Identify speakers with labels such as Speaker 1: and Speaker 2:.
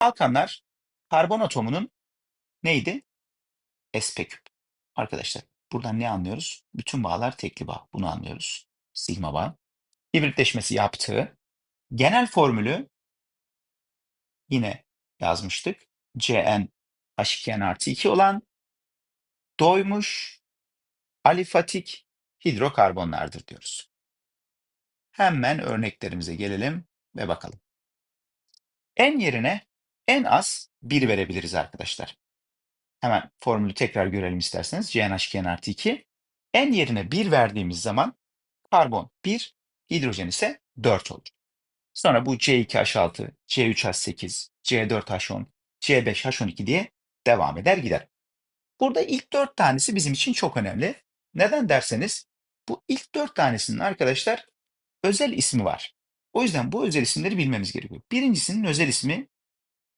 Speaker 1: Alkanlar karbon atomunun neydi? sp küp. Arkadaşlar buradan ne anlıyoruz? Bütün bağlar tekli bağ. Bunu anlıyoruz. Sigma bağ. Hibritleşmesi yaptığı genel formülü yine yazmıştık. Cn H2n artı 2 olan doymuş alifatik hidrokarbonlardır diyoruz. Hemen örneklerimize gelelim ve bakalım. En yerine en az 1 verebiliriz arkadaşlar. Hemen formülü tekrar görelim isterseniz. CnH2n artı 2. En yerine 1 verdiğimiz zaman karbon 1, hidrojen ise 4 olur. Sonra bu C2H6, C3H8, C4H10, C5H12 diye devam eder gider. Burada ilk 4 tanesi bizim için çok önemli. Neden derseniz bu ilk 4 tanesinin arkadaşlar özel ismi var. O yüzden bu özel isimleri bilmemiz gerekiyor. Birincisinin özel ismi